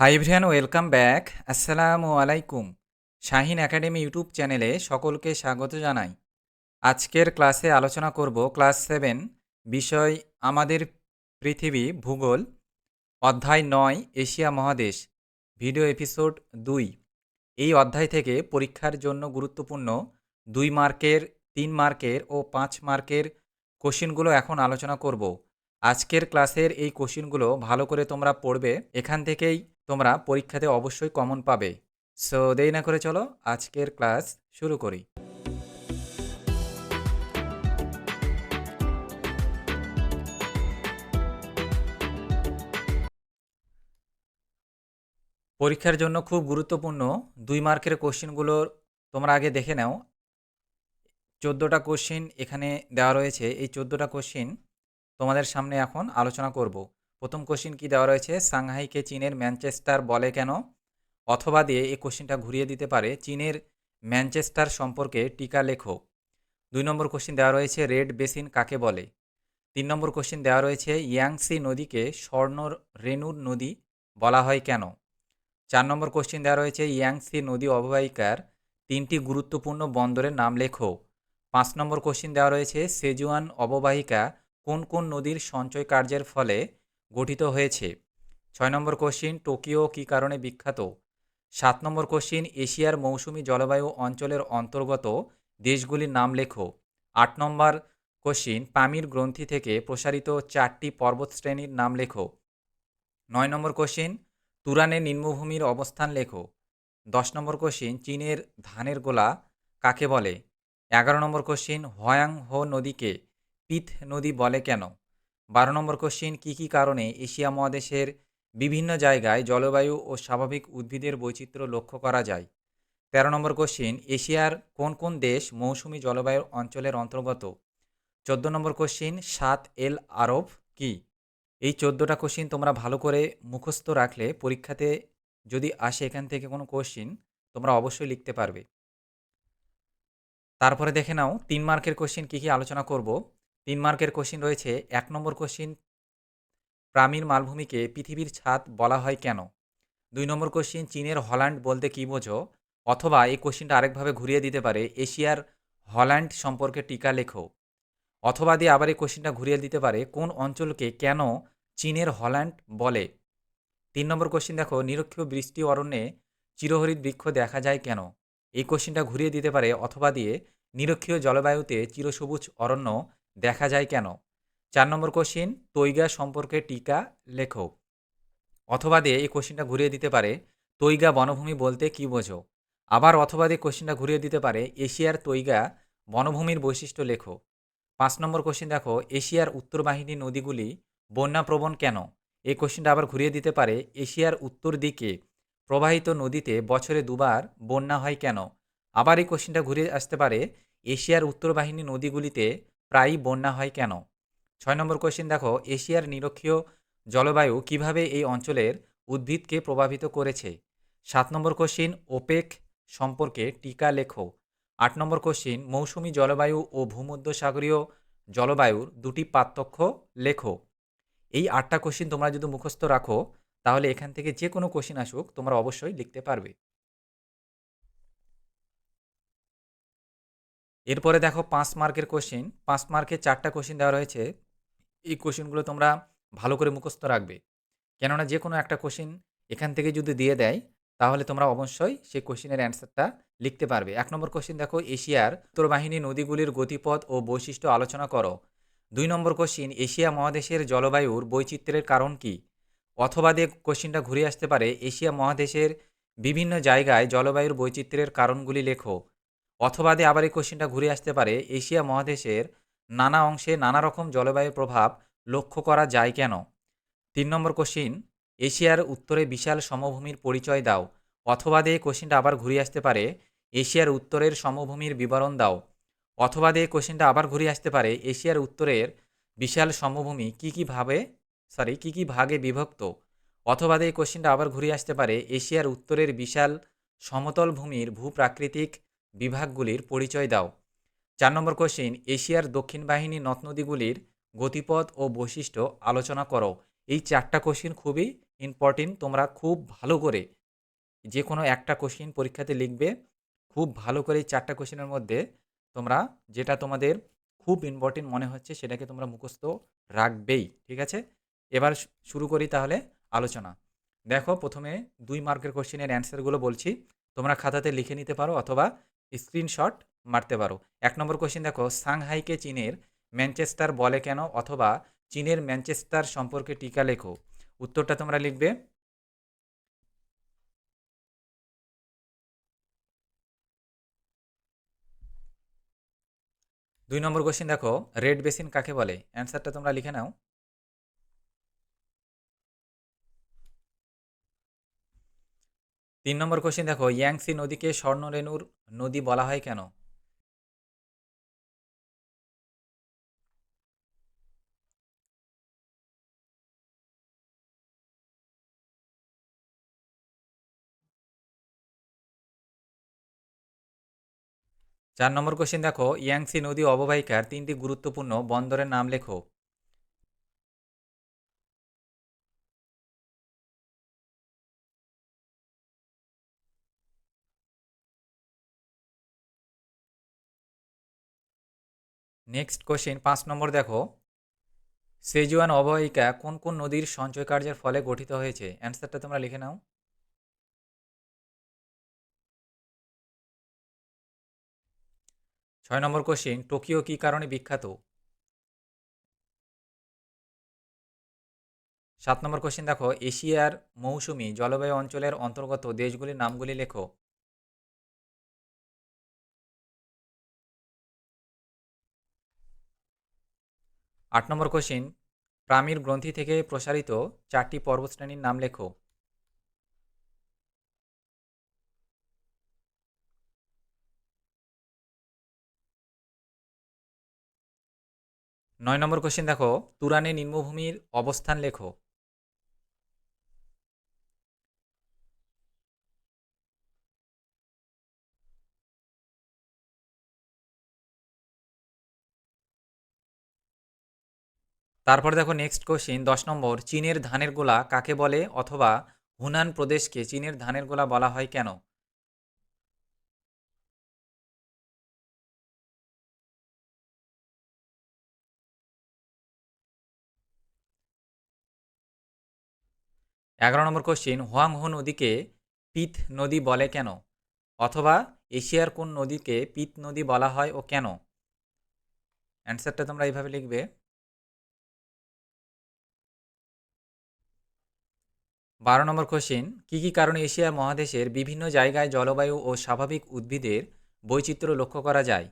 High everyone welcome back আসসালামু আলাইকুম Shahin academy YouTube চ্যানেলে সকলকে স্বাগত জানাই। আজকের ক্লাসে আলোচনা করব ক্লাস সেভেন বিষয় আমাদের পৃথিবী ভূগোল, অধ্যায় নয়, এশিয়া মহাদেশ ভিডিও এপিসোড দুই। এই অধ্যায় থেকে পরীক্ষার জন্য গুরুত্বপূর্ণ দুই মার্কের, তিন মার্কের ও পাঁচ মার্কের কোশ্চিনগুলো এখন আলোচনা করব। আজকের ক্লাসের এই কোশ্চিনগুলো ভালো করে তোমরা পড়বে। এখান থেকেই তোমরা পরীক্ষাতে অবশ্যই কমন পাবে। সো দেরি না করে চলো, আজকের ক্লাস শুরু করি। পরীক্ষার জন্য খুব গুরুত্বপূর্ণ দুই মার্কের কোশ্চিনগুলো তোমরা আগে দেখে নাও। চোদ্দোটা কোশ্চিন এখানে দেওয়া রয়েছে। এই চোদ্দোটা কোশ্চিন তোমাদের সামনে এখন আলোচনা করব। প্রথম কোশ্চিন কি দেওয়া রয়েছে? সাংহাইকে চীনের ম্যানচেস্টার বলে কেন? অথবা দিয়ে এই কোশ্চিনটা ঘুরিয়ে দিতে পারে চীনের ম্যানচেস্টার সম্পর্কে টিকা লেখো দুই নম্বর কোশ্চিন দেওয়া রয়েছে, রেড বেসিন কাকে বলে? তিন নম্বর কোশ্চিন দেওয়া রয়েছে, ইয়াংসি নদীকে স্বর্ণ রেণুর নদী বলা হয় কেন? চার নম্বর কোশ্চিন দেওয়া রয়েছে, ইয়াংসি নদী অববাহিকার তিনটি গুরুত্বপূর্ণ বন্দরের নাম লেখো। পাঁচ নম্বর কোশ্চিন দেওয়া রয়েছে, সেজুয়ান অববাহিকা কোন কোন নদীর সঞ্চয় কার্যের ফলে গঠিত হয়েছে। ছয় নম্বর কোশ্চিন, টোকিও কী কারণে বিখ্যাত? সাত নম্বর কোশ্চিন, এশিয়ার মৌসুমি জলবায়ু অঞ্চলের অন্তর্গত দেশগুলির নাম লেখো। আট নম্বর কোশ্চিন, পামির গ্রন্থি থেকে প্রসারিত চারটি পর্বতশ্রেণীর নাম লেখো। নয় নম্বর কোশ্চিন, তুরানের নিম্নভূমির অবস্থান লেখো। দশ নম্বর কোশ্চিন, চীনের ধানের গোলা কাকে বলে? এগারো নম্বর কোশ্চিন হয়াং হো নদীকে পিথ নদী বলে কেন? বারো নম্বর কোশ্চিন কী কী কারণে এশিয়া মহাদেশের বিভিন্ন জায়গায় জলবায়ু ও স্বাভাবিক উদ্ভিদের বৈচিত্র্য লক্ষ্য করা যায়? তেরো নম্বর কোশ্চিন এশিয়ার কোন কোন দেশ মৌসুমি জলবায়ুর অঞ্চলের অন্তর্গত? চোদ্দ নম্বর কোশ্চিন সাত এল আরব কি? এই চোদ্দোটা কোশ্চিন তোমরা ভালো করে মুখস্থ রাখলে পরীক্ষাতে যদি আসে এখান থেকে কোনো কোশ্চিন তোমরা অবশ্যই লিখতে পারবে। তারপরে দেখে নাও, তিন মার্কের কোশ্চিন কী কী আলোচনা করব? তিন মার্কের কোশ্চিন রয়েছে, এক নম্বর কোশ্চিন প্রামীর মালভূমিকে পৃথিবীর ছাদ বলা হয় কেন? দুই নম্বর কোশ্চিন চীনের হল্যান্ড বলতে কী বোঝো? অথবা এই কোশ্চিনটা আরেকভাবে ঘুরিয়ে দিতে পারে, এশিয়ার হল্যান্ড সম্পর্কে টিকা লেখো। অথবা দিয়ে আবার এই কোশ্চিনটা ঘুরিয়ে দিতে পারে, কোন অঞ্চলকে কেন চীনের হল্যান্ড বলে? তিন নম্বর কোশ্চিন দেখো, নিরক্ষীয় বৃষ্টি অরণ্যে চিরহরিত বৃক্ষ দেখা যায় কেন? এই কোশ্চিনটা ঘুরিয়ে দিতে পারে, অথবা দিয়ে নিরক্ষীয় জলবায়ুতে চিরসবুজ অরণ্য দেখা যায় কেন? চার নম্বর কোশ্চিন তৈগা সম্পর্কে টিকা লেখো অথবা দিয়ে এই কোশ্চিনটা ঘুরিয়ে দিতে পারে, তৈগা বনভূমি বলতে কী বোঝো? আবার অথবা দিয়ে কোশ্চিনটা ঘুরিয়ে দিতে পারে, এশিয়ার তৈগা বনভূমির বৈশিষ্ট্য লেখো। পাঁচ নম্বর কোশ্চিন দেখো, এশিয়ার উত্তর বাহিনী নদীগুলি বন্যাপ্রবণ কেন? এই কোশ্চিনটা আবার ঘুরিয়ে দিতে পারে, এশিয়ার উত্তর দিকে প্রবাহিত নদীতে বছরে দুবার বন্যা হয় কেন? আবার এই কোশ্চিনটা ঘুরে আসতে পারে, এশিয়ার উত্তর বাহিনী নদীগুলিতে প্রায়ই বন্যা হয় কেন? ছয় নম্বর কোশ্চিন দেখো, এশিয়ার নিরক্ষীয় জলবায়ু কীভাবে এই অঞ্চলের উদ্ভিদকে প্রভাবিত করেছে? সাত নম্বর কোশ্চিন ওপেক সম্পর্কে টিকা লেখো। আট নম্বর কোশ্চিন মৌসুমি জলবায়ু ও ভূমধ্যসাগরীয় জলবায়ুর দুটি পার্থক্য লেখো। এই আটটা কোশ্চিন তোমরা যদি মুখস্থ রাখো, তাহলে এখান থেকে যে কোনো কোশ্চিন আসুক, তোমরা অবশ্যই লিখতে পারবে। এরপরে দেখো পাঁচ মার্কের কোশ্চিন পাঁচ মার্কের চারটা কোশ্চিন দেওয়া রয়েছে। এই কোশ্চিনগুলো তোমরা ভালো করে মুখস্থ রাখবে। কেননা যে কোনো একটা কোশ্চিন এখান থেকে যদি দিয়ে দেয়, তাহলে তোমরা অবশ্যই সেই কোশ্চিনের অ্যান্সারটা লিখতে পারবে। এক নম্বর কোশ্চিন দেখো, এশিয়ার উত্তর বাহিনী নদীগুলির গতিপথ ও বৈশিষ্ট্য আলোচনা করো। দুই নম্বর কোশ্চিন এশিয়া মহাদেশের জলবায়ুর বৈচিত্র্যের কারণ কী? অথবা দিয়ে কোশ্চিনটা ঘুরে আসতে পারে, এশিয়া মহাদেশের বিভিন্ন জায়গায় জলবায়ুর বৈচিত্র্যের কারণগুলি লেখো। অথবা দিয়ে আবার এই কোশ্চিনটা ঘুরে আসতে পারে, এশিয়া মহাদেশের নানা অংশে নানা রকম জলবায়ুর প্রভাব লক্ষ্য করা যায় কেন? তিন নম্বর কোশ্চিন এশিয়ার উত্তরে বিশাল সমভূমির পরিচয় দাও। অথবা দিয়ে কোশ্চিনটা আবার ঘুরে আসতে পারে, এশিয়ার উত্তরের সমভূমির বিবরণ দাও। অথবা দিয়ে কোশ্চিনটা আবার ঘুরে আসতে পারে, এশিয়ার উত্তরের বিশাল সমভূমি কী কী ভাবে সরি কী কী ভাগে বিভক্ত? অথবা দিয়ে কোশ্চিনটা আবার ঘুরে আসতে পারে, এশিয়ার উত্তরের বিশাল সমতল ভূমির ভূপ্রাকৃতিক বিভাগগুলির পরিচয় দাও। চার নম্বর কোশ্চিন এশিয়ার দক্ষিণ বাহিনী নদ নদীগুলির গতিপথ ও বৈশিষ্ট্য আলোচনা করো। এই চারটা কোশ্চিন খুবই ইম্পর্টেন্ট তোমরা খুব ভালো করে যে কোনো একটা কোশ্চিন পরীক্ষাতে লিখবে, খুব ভালো করে এই চারটা কোশ্চেনের মধ্যে তোমরা যেটা তোমাদের খুব ইম্পর্টেন্ট মনে হচ্ছে সেটাকে তোমরা মুখস্থ রাখবেই, ঠিক আছে? এবার শুরু করি তাহলে আলোচনা। দেখো, প্রথমে দুই মার্কের কোশ্চেনের অ্যান্সারগুলো বলছি। তোমরা খাতাতে লিখে নিতে পারো অথবা স্ক্রিনশট মারতে পারো। এক নম্বর কোশ্চেন দেখো, সাংহাইকে চীনের ম্যানচেস্টার বলে কেন অথবা চীনের ম্যানচেস্টার সম্পর্কে টিকা লেখো? উত্তরটা তোমরা লিখবে। দুই নম্বর কোশ্চেন দেখো, রেড বেসিন কাকে বলে? অ্যান্সারটা তোমরা লিখে নাও। তিন নম্বর কোশ্চেন দেখো ইয়াংসি নদীকে স্বর্ণরেণুর নদী বলা হয় কেন? চার নম্বর কোশ্চেন দেখো ইয়াংসি নদী অববাহিকার তিনটি গুরুত্বপূর্ণ বন্দরের নাম লেখো। নেক্সট কোশ্চেন পাঁচ নম্বর দেখো। সেজুয়ান অববাহিকা কোন কোন নদীর সঞ্চয় কার্যের ফলে গঠিত হয়েছে? অ্যান্সারটা তোমরা লিখে নাও। ছয় নম্বর কোশ্চেন টোকিও কী কারণে বিখ্যাত? সাত নম্বর কোশ্চেন দেখো, এশিয়ার মৌসুমি জলবায়ু অঞ্চলের অন্তর্গত দেশগুলির নামগুলি লেখো। আট নম্বর কোশ্চিন প্রামীর গ্রন্থি থেকে প্রসারিত চারটি পর্বশ্রেণীর নাম লেখো। নয় নম্বর কোশ্চিন দেখো, তুরানে নিম্নভূমির অবস্থান লেখো। তারপরে দেখো নেক্সট কোশ্চিন দশ নম্বর, চীনের ধানের গোলা কাকে বলে অথবা হুনান প্রদেশকে চীনের ধানের গোলা বলা হয় কেন? এগারো নম্বর কোশ্চিন হোয়াংহো নদীকে পিত নদী বলে কেন? অথবা এশিয়ার কোন নদীকে পিত নদী বলা হয় ও কেন? অ্যান্সারটা তোমরা এইভাবে লিখবে। বারো নম্বর কোশ্চিন কী কী কারণে এশিয়া মহাদেশের বিভিন্ন জায়গায় জলবায়ু ও স্বাভাবিক উদ্ভিদের বৈচিত্র্য লক্ষ্য করা যায়?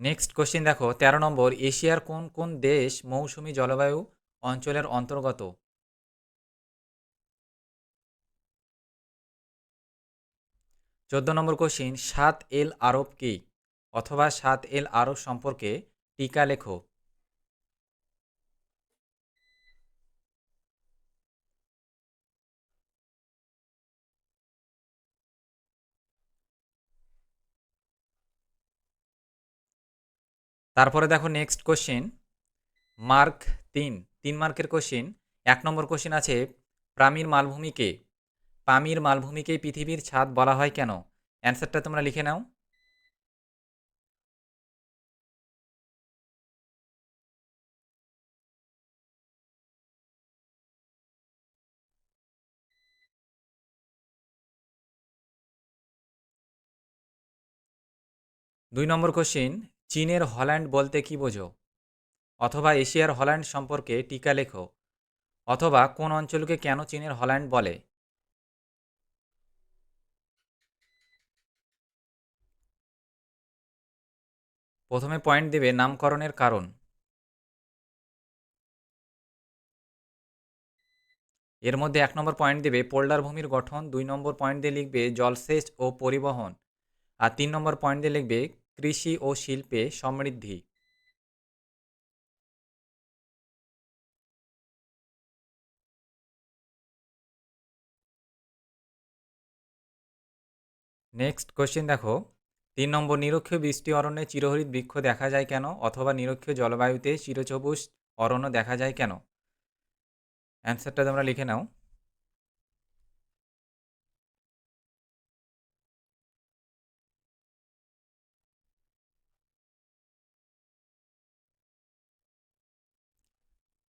নেক্সট কোশ্চিন দেখো, তেরো নম্বর, এশিয়ার কোন কোন দেশ মৌসুমি জলবায়ু অঞ্চলের অন্তর্গত? চোদ্দ নম্বর কোশ্চিন সাত এল আরব কি? অথবা সাত এল আরব সম্পর্কে টিকা লেখো। তারপরে দেখো নেক্সট কোশ্চিন মার্ক তিন। তিন মার্কের কোশ্চিন এক নম্বর কোশ্চিন আছে প্রামীর মালভূমিকে পামির মালভূমিকে পৃথিবীর ছাদ বলা হয় কেন? অ্যান্সারটা তোমরা লিখে নাও। দুই নম্বর কোশ্চিন চীনের হল্যান্ড বলতে কি বোঝো? অথবা এশিয়ার হল্যান্ড সম্পর্কে টিকা লেখো। অথবা কোন অঞ্চলকে কেন চীনের হল্যান্ড বলে? প্রথমে পয়েন্ট দেবে নামকরণের কারণ। এর মধ্যে এক নম্বর পয়েন্ট দেবে পোল্ডার ভূমির গঠন, দুই নম্বর পয়েন্ট দিয়ে লিখবে জলসেচ ও পরিবহন, আর তিন নম্বর পয়েন্ট দিয়ে লিখবে কৃষি ও শিল্পে সমৃদ্ধি। নেক্সট কোশ্চেন দেখো। তিন নম্বর, নিরক্ষীয় বৃষ্টি অরণ্যে চিরহরিত বৃক্ষ দেখা যায় কেন? অথবা নিরক্ষীয় জলবায়ুতে চিরচবুজ অরণ্য দেখা যায় কেন? অ্যান্সারটা তোমরা লিখে নাও।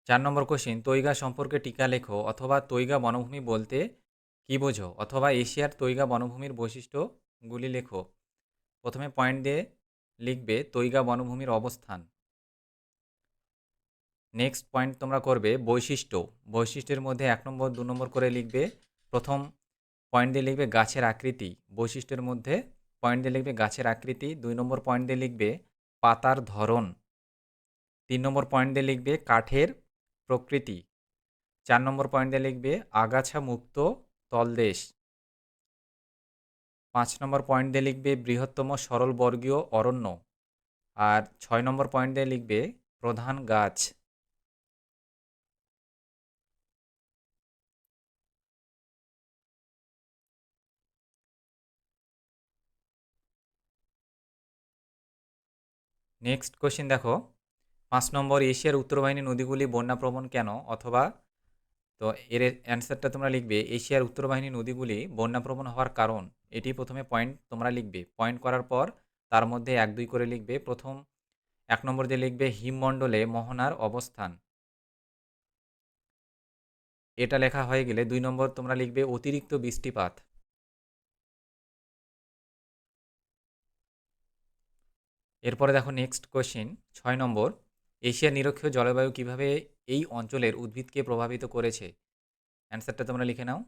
চার নম্বর কোশ্চিন তৈগা সম্পর্কে টিকা লেখো অথবা তৈগা বনভূমি বলতে কী বোঝো? অথবা এশিয়ার তৈগা বনভূমির বৈশিষ্ট্যগুলি লেখো। প্রথমে পয়েন্ট দিয়ে লিখবে তৈগা বনভূমির অবস্থান। নেক্সট পয়েন্ট তোমরা করবে বৈশিষ্ট্য। বৈশিষ্ট্যের মধ্যে এক নম্বর, দু নম্বর করে লিখবে। প্রথম পয়েন্ট দিয়ে লিখবে গাছের আকৃতি। বৈশিষ্ট্যের মধ্যে পয়েন্ট দিয়ে লিখবে গাছের আকৃতি। দুই নম্বর পয়েন্ট দিয়ে লিখবে পাতার ধরন। তিন নম্বর পয়েন্ট দিয়ে লিখবে কাঠের প্রকৃতি। চার নম্বর পয়েন্ট দিয়ে লিখবে আগাছা মুক্ত তলদেশ। পাঁচ নম্বর পয়েন্ট দিয়ে লিখবে বৃহত্তম সরল বর্গীয় অরণ্য। আর ছয় নম্বর পয়েন্ট দিয়ে লিখবে প্রধান গাছ। নেক্সট কোশ্চেন দেখো। পাঁচ নম্বর এশিয়ার উত্তরবাহিনী নদীগুলি বন্যাপ্রবণ কেন? অথবা তো এর অ্যান্সারটা তোমরা লিখবে এশিয়ার উত্তরবাহিনী নদীগুলি বন্যাপ্রবণ হওয়ার কারণ। এটি প্রথমে পয়েন্ট তোমরা লিখবে। পয়েন্ট করার পর তার মধ্যে এক দুই করে লিখবে। প্রথম এক নম্বর দিয়ে লিখবে হিমমণ্ডলে মোহনার অবস্থান। এটা লেখা হয়ে গেলে দুই নম্বর তোমরা লিখবে অতিরিক্ত বৃষ্টিপাত। এরপরে দেখো নেক্সট কোয়েশ্চেন ছয় নম্বর এশিয়ার নিরক্ষীয় জলবায়ু কীভাবে এই অঞ্চলের উদ্ভিদকে প্রভাবিত করেছে। অ্যান্সারটা তোমরা লিখে নাও।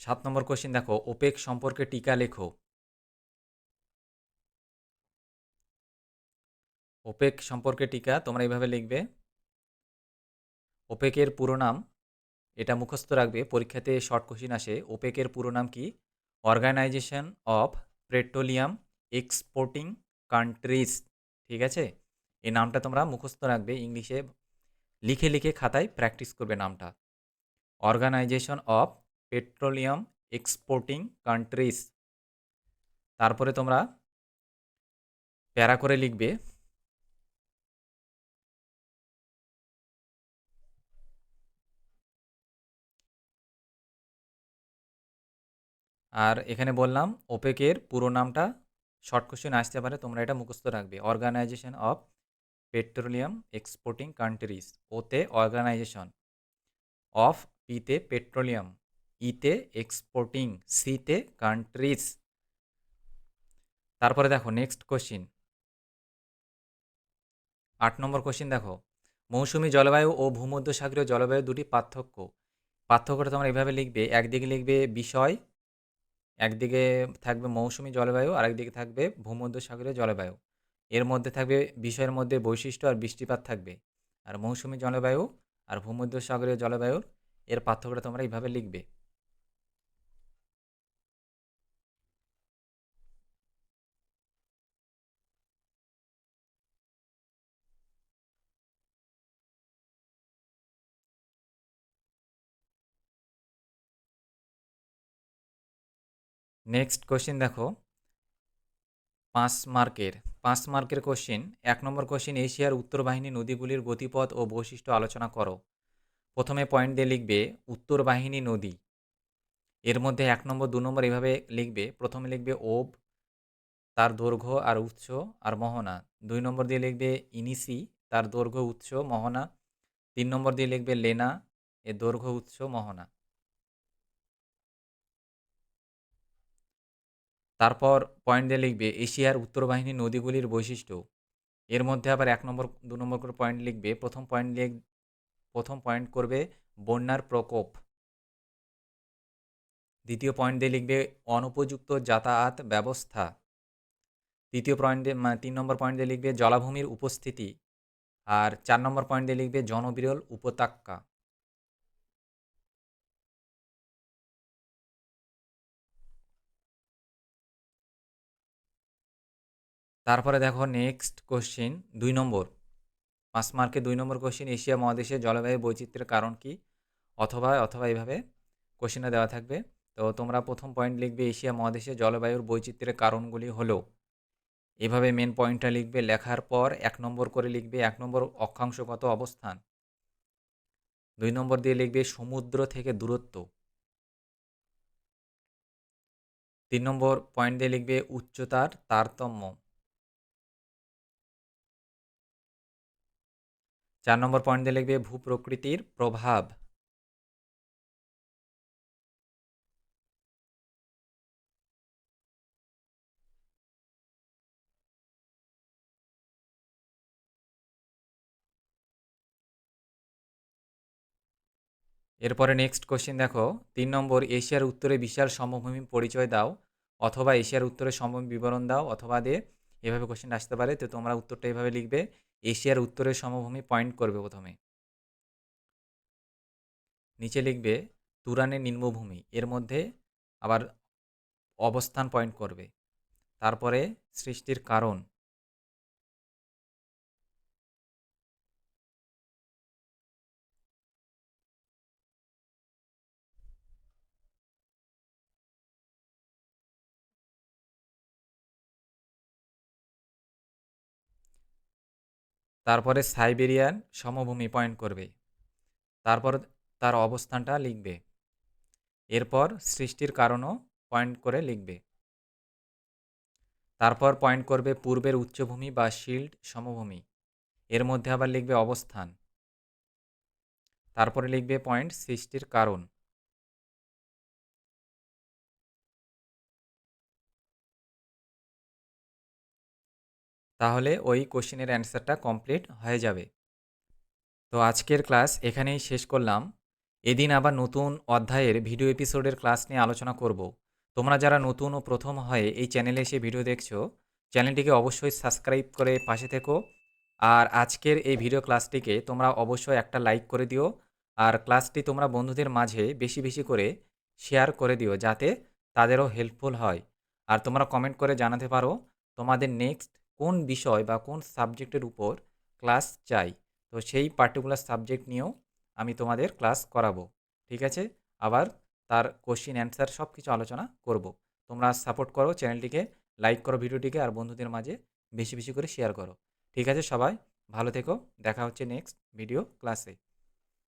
সাত নম্বর কোশ্চেন দেখো ওপেক সম্পর্কে টিকা লেখো। ওপেক সম্পর্কে টিকা তোমরা এইভাবে লিখবে। ওপেকের পুরো নাম, এটা মুখস্থ রাখবে, পরীক্ষাতে শর্ট কোশ্চিন আসে, ওপেকের পুরো নাম কি? Organisation of petroleum exporting countries ঠিক আছে? এই নামটা তোমরা মুখস্থ রাখবে, ইংলিশে লিখে লিখে খাতায় প্র্যাকটিস করবে নামটা। Organisation of petroleum exporting countries তারপরে তোমরা প্যারা করে লিখবে আর এখানে বললাম ওপেকের পুরো নামটা শর্ট কোশ্চেন আসতে পারে, তোমরা এটা মুখস্থ রাখবে। Organization of petroleum exporting countries ওতে অর্গানাইজেশন অফ পিতে পেট্রোলিয়াম ইতে এক্সপোর্টিং সিতে কান্ট্রিজ তারপরে দেখো নেক্সট কোশ্চিন আট নম্বর কোশ্চিন দেখো। মৌসুমি জলবায়ু ও ভূমধ্যসাগরীয় জলবায়ু দুটি পার্থক্য। পার্থক্যটা তোমরা এভাবে লিখবে, একদিকে লিখবে বিষয় একদিকে থাকবে মৌসুমি জলবায়ু আর একদিকে থাকবে ভূমধ্যসাগরীয় জলবায়ু। এর মধ্যে থাকবে বিষয়ের মধ্যে বৈশিষ্ট্য আর বৃষ্টিপাত থাকবে। আর মৌসুমি জলবায়ু আর ভূমধ্যসাগরীয় জলবায়ু এর পার্থক্যটা তোমরা এইভাবে লিখবে। নেক্সট কোশ্চিন দেখো। পাঁচ মার্কের পাঁচ মার্কের কোশ্চিন এক নম্বর কোশ্চিন এশিয়ার উত্তর বাহিনী নদীগুলির গতিপথ ও বৈশিষ্ট্য আলোচনা করো। প্রথমে পয়েন্ট দিয়ে লিখবে উত্তর বাহিনী নদী। এর মধ্যে এক নম্বর, দু নম্বর এভাবে লিখবে। প্রথমে লিখবে ওব, তার দৈর্ঘ্য আর উৎস আর মোহনা। দুই নম্বর দিয়ে লিখবে ইনিসি, তার দৈর্ঘ্য, উৎস, মোহনা। তিন নম্বর দিয়ে লিখবে লেনা, এর দৈর্ঘ্য, উৎস, মোহনা। তারপর পয়েন্ট দিয়ে লিখবে এশিয়ার উত্তর বাহিনী নদীগুলির বৈশিষ্ট্য। এর মধ্যে আবার এক নম্বর, দু নম্বর করে পয়েন্ট লিখবে। প্রথম পয়েন্ট লিখ, প্রথম পয়েন্ট করবে বন্যার প্রকোপ। দ্বিতীয় পয়েন্ট দিয়ে লিখবে অনুপযুক্ত যাতায়াত ব্যবস্থা। তৃতীয় পয়েন্ট দিয়ে তিন নম্বর পয়েন্ট দিয়ে লিখবে জলাভূমির উপস্থিতি। আর চার নম্বর পয়েন্ট দিয়ে লিখবে জনবিরল উপত্যকা। তারপরে দেখো নেক্সট কোশ্চিন দুই নম্বর। পাঁচ মার্কে দুই নম্বর কোশ্চিন এশিয়া মহাদেশে জলবায়ু বৈচিত্র্যের কারণ কি? অথবা অথবা এইভাবে কোশ্চিনটা দেওয়া থাকবে। তো তোমরা প্রথম পয়েন্ট লিখবে এশিয়া মহাদেশে জলবায়ুর বৈচিত্র্যের কারণগুলি হলো। এভাবে মেন পয়েন্টটা লিখবে, লেখার পর এক নম্বর করে লিখবে, এক নম্বর অক্ষাংশগত অবস্থান। দুই নম্বর দিয়ে লিখবে সমুদ্র থেকে দূরত্ব। তিন নম্বর পয়েন্ট দিয়ে লিখবে উচ্চতার তারতম্য। চার নম্বর পয়েন্ট দিয়ে লিখবে ভূপ্রকৃতির প্রভাব। এরপরে নেক্সট কোশ্চেন দেখো, তিন নম্বর, এশিয়ার উত্তরে বিশাল সমভূমি পরিচয় দাও, অথবা এশিয়ার উত্তরে সমভূমি বিবরণ দাও, অথবা দে, এভাবে কোশ্চেন আসতে পারে, তো তোমরা উত্তরটা এভাবে লিখবে। এশিয়ার উত্তরের সমভূমি পয়েন্ট করবে প্রথমে। নিচে লিখবে তুরানের নিম্নভূমি, এর মধ্যে আবার অবস্থান পয়েন্ট করবে। তারপরে সৃষ্টির কারণ তারপরে সাইবেরিয়ান সমভূমি পয়েন্ট করবে। তারপর তার অবস্থানটা লিখবে। এরপর সৃষ্টির কারণও পয়েন্ট করে লিখবে। তারপর পয়েন্ট করবে পূর্বের উচ্চভূমি বা শিল্ড সমভূমি। এর মধ্যে আবার লিখবে অবস্থান। তারপরে লিখবে পয়েন্ট সৃষ্টির কারণ। তাহলে ওই কোশ্চেনের অ্যান্সারটা কমপ্লিট হয়ে যাবে। তো আজকের ক্লাস এখানেই শেষ করলাম। এদিন আবার নতুন অধ্যায়ের ভিডিও এপিসোডের ক্লাস নিয়ে আলোচনা করব। তোমরা যারা নতুন ও প্রথম হয়ে এই চ্যানেলে এসে ভিডিও দেখছ, চ্যানেলটিকে অবশ্যই সাবস্ক্রাইব করে পাশে থেকো। আর আজকের এই ভিডিও ক্লাসটিকে তোমরা অবশ্যই একটা লাইক করে দিও। আর ক্লাসটি তোমরা বন্ধুদের মাঝে বেশি বেশি করে শেয়ার করে দিও, যাতে তাদেরও হেল্পফুল হয়। আর তোমরা কমেন্ট করে জানাতে পারো তোমাদের নেক্সট কোন বিষয় বা কোন সাবজেক্টের উপর ক্লাস চাই? তো সেই পার্টিকুলার সাবজেক্ট নিয়েও আমি তোমাদের ক্লাস করাবো। ঠিক আছে? আবার তার কোশ্চিন অ্যান্সার সব কিছু আলোচনা করব। তোমরা সাপোর্ট করো চ্যানেলটিকে লাইক করো ভিডিওটিকে আর বন্ধুদের মাঝে বেশি বেশি করে শেয়ার করো। ঠিক আছে সবাই? ভালো থেকো। দেখা হচ্ছে নেক্সট ভিডিও ক্লাসে